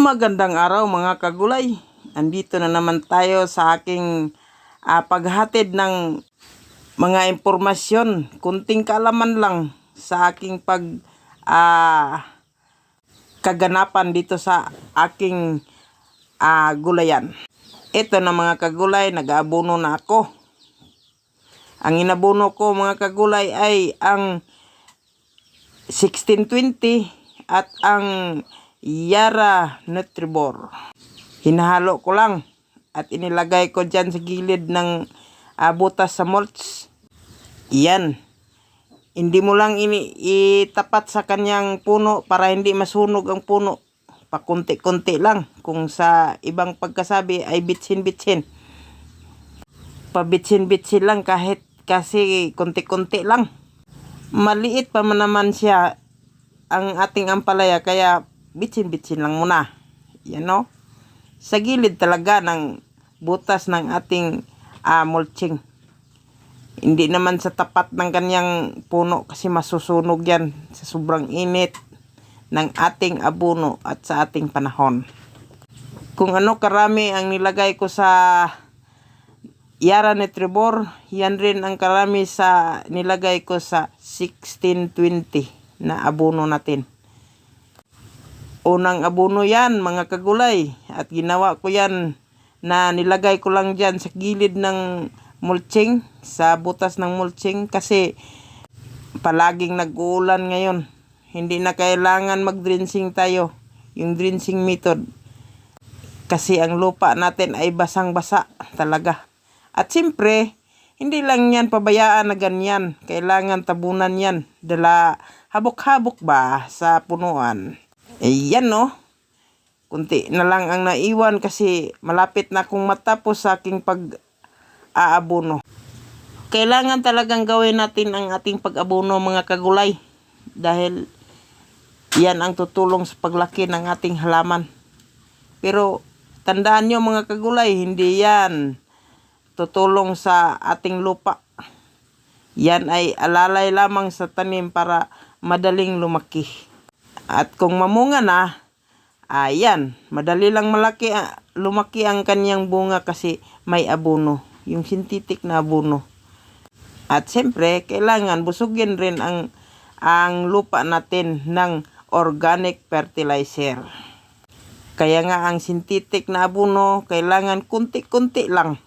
Magandang araw mga kagulay. Andito na naman tayo sa aking ah, paghatid ng mga impormasyon, kunting kaalaman lang sa aking pag ah, kaganapan dito sa aking ah, gulayan. Ito na mga kagulay, nag-aabono na ako. Ang inabono ko mga kagulay ay ang 1620 at ang Yara Nutribor. Hinahalo ko lang at inilagay ko dyan sa gilid ng ah, butas sa mulch. Yan. Hindi mo lang ini itapat sa kanyang puno para hindi masunog ang puno. Pakunti-kunti lang. Kung sa ibang pagkasabi ay bitsin-bitsin. Pabitsin-bitsin lang kahit kasi kunti-kunti lang maliit pa man naman siya ang ating ampalaya kaya bitsin-bitsin lang muna. Yan no? Sa gilid talaga ng butas ng ating ah, mulching. Hindi naman sa tapat ng kanyang puno kasi masusunog yan sa sobrang init ng ating abuno at sa ating panahon. Kung ano karami ang nilagay ko sa Yara Netribor, yan rin ang karami sa nilagay ko sa 1620 na abono natin. Unang abono yan mga kagulay at ginawa ko yan na nilagay ko lang dyan sa gilid ng mulching, sa butas ng mulching kasi palaging nag-uulan ngayon. Hindi na kailangan mag-drenching tayo, yung drenching method. Kasi ang lupa natin ay basang-basa talaga. At siyempre, hindi lang yan pabayaan na ganyan. Kailangan tabunan yan. Dala habok-habok ba sa punuan. Eh yan no. Kunti na lang ang naiwan kasi malapit na akong matapos sa aking pag-aabono. Kailangan talagang gawin natin ang ating pag-abono mga kagulay. Dahil yan ang tutulong sa paglaki ng ating halaman. Pero tandaan nyo mga kagulay, hindi yan tutulong sa ating lupa. Yan ay alalay lamang sa tanim para madaling lumaki. At kung mamunga na, ayan, madali lang malaki, ah, lumaki ang kanyang bunga kasi may abono, yung synthetic na abono. At siyempre, kailangan busugin rin ang ang lupa natin ng organic fertilizer. Kaya nga ang synthetic na abono, kailangan kunti-kunti lang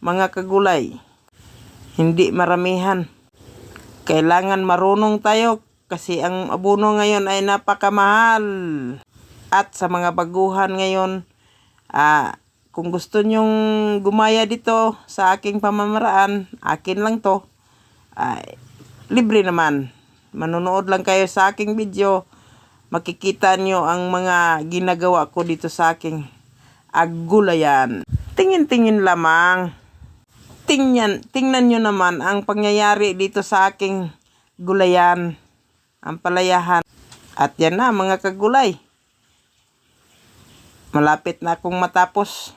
mga kagulay. Hindi maramihan. Kailangan marunong tayo kasi ang abono ngayon ay napakamahal. At sa mga baguhan ngayon, ah, kung gusto nyong gumaya dito sa aking pamamaraan, akin lang to. Ay, libre naman. Manonood lang kayo sa aking video. Makikita nyo ang mga ginagawa ko dito sa aking agulayan. Tingin-tingin lamang tingnan, tingnan nyo naman ang pangyayari dito sa aking gulayan, ang palayahan. At yan na mga kagulay. Malapit na akong matapos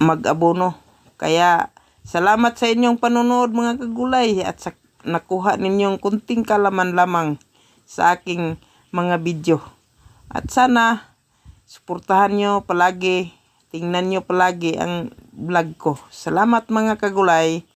mag-abono. Kaya salamat sa inyong panonood mga kagulay at sa nakuha ninyong kunting kalaman lamang sa aking mga video. At sana suportahan nyo palagi Tingnan nyo palagi ang vlog ko. Salamat mga kagulay.